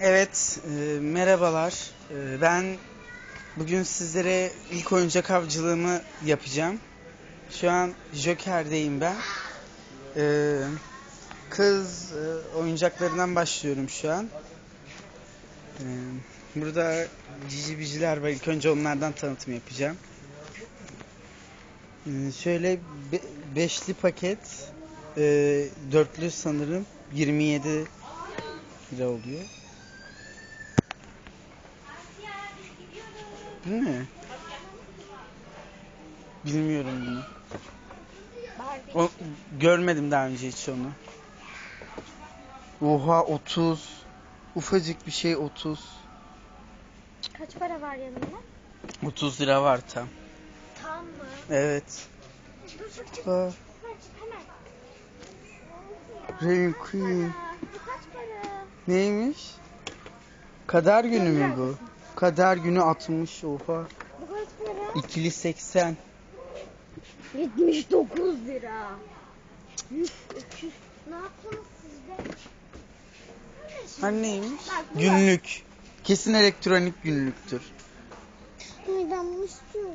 Evet, e, merhabalar. E, ben bugün sizlere ilk oyuncak avcılığımı yapacağım. Şu an Joker'deyim ben. E, kız e, oyuncaklarından başlıyorum şu an. E, burada cici biciler var. İlk önce onlardan tanıtım yapacağım. E, şöyle be- beşli paket, e, dörtlü sanırım 27 lira oluyor. Bu ne? Bilmiyorum bunu. O, görmedim daha önce hiç onu. Oha 30. Ufacık bir şey 30. Kaç para var yanında? 30 lira var tam. Tam mı? Evet. Dur çık çık. Aa, Queen. Para? Neymiş? Kader günü mü bu? Kader günü 60. Oha. Bu kaç para? İkili 80. 79 lira. Üf, öküz. Ne yaptınız siz de? Ha neymiş? Bak, bu Günlük. Kesin elektronik günlüktür. Midem istiyorum.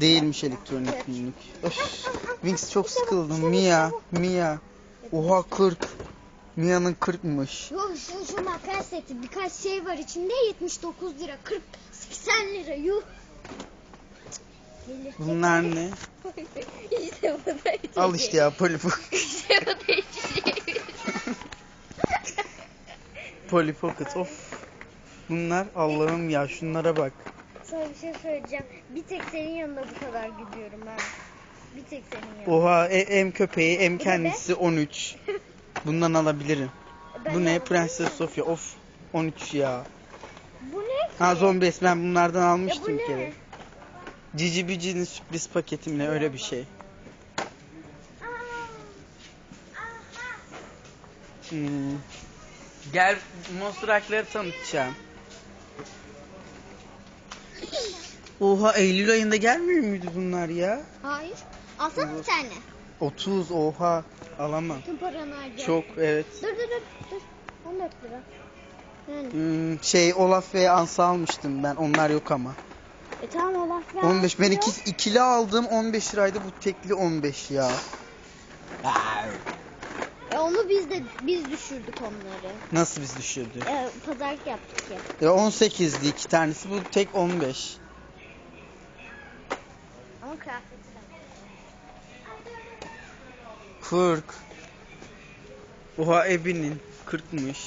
Değilmiş elektronik günlük. Öf, çok sıkıldım. Mia, Mia. Oha 40. Mia'nın 40'mış. Yok şu, şu makas seti birkaç şey var içinde 79 lira 40 80 lira yuh. Gelir. Bunlar ne? işte bu da içecek. Al işte ya Polipok. İşte bu da içecek. Of. Bunlar Allah'ım ya şunlara bak. Sana bir şey söyleyeceğim. Bir tek senin yanında bu kadar gidiyorum ben. Bir tek senin yanında. Oha e- em köpeği em kendisi 13. Bundan alabilirim. Ben Bu ne? Prenses Sofia. Of 13 ya. Bu ne? Ha Zombies ben bunlardan almıştım bir kere. Cici Bici'nin sürpriz paketi mi ne öyle bir şey. Hmm. Gel Monster Truck'ları tanıtacağım. Oha Eylül ayında gelmiyor muydu bunlar ya? Hayır. Alsana bir tane. 30 oha alamam. Tüm paranı harca. Çok evet. Dur dur dur. dur. 14 lira. Yani. Hmm, şey Olaf ve Ansa almıştım ben. Onlar yok ama. E tamam Allah ver. 15 ben iki, ikili aldım 15 liraydı bu tekli 15 ya. E onu biz de biz düşürdük onları. Nasıl biz düşürdük? E, pazarlık yaptık ya. Ya 18'di iki tanesi bu tek 15. Ama kıyafeti 40. Oha Ebi'nin 40'mış.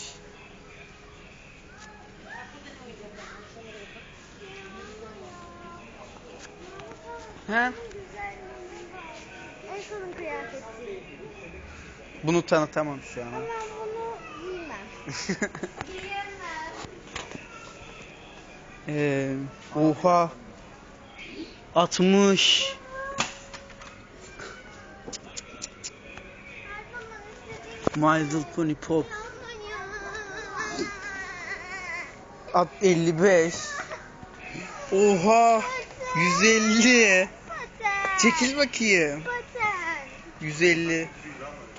He? En sonun kıyafeti. Bunu tanıtamam şu an. Ama bunu giymem. Ee, oha. 60. My Little Pony Pop. At 55. Oha. 150. Çekil bakayım. Paten. 150.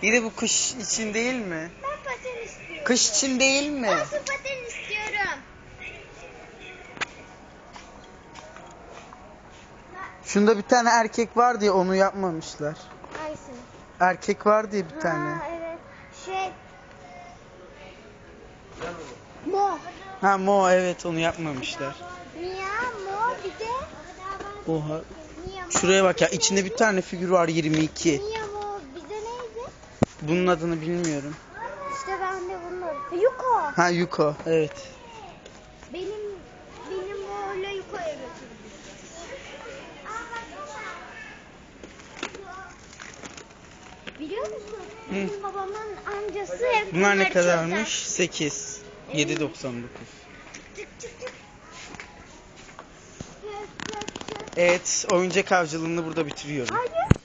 Bir de bu kış için değil mi? Ben paten istiyorum. Kış için değil mi? Ben su paten istiyorum. Şunda bir tane erkek var diye onu yapmamışlar. Hangisini? Erkek var diye bir tane. Ha evet. Şey. Mo. Ha Mo evet onu yapmamışlar. Mia, Mo bir de. Oha. Şuraya bak ya içinde bir tane figür var 22. Mia, Mo bir de neydi? Bunun adını bilmiyorum. İşte ben de bunları. Yuko. Ha Yuko evet. Benim benim Mo'yla Yuko'ya götürdüm. Biliyor musun? Hı. Babamın amcası hep Bunlar ne kadarmış? çözer. 8. 7.99. Çık çık çık. Evet oyuncak avcılığını burada bitiriyorum. Hayır.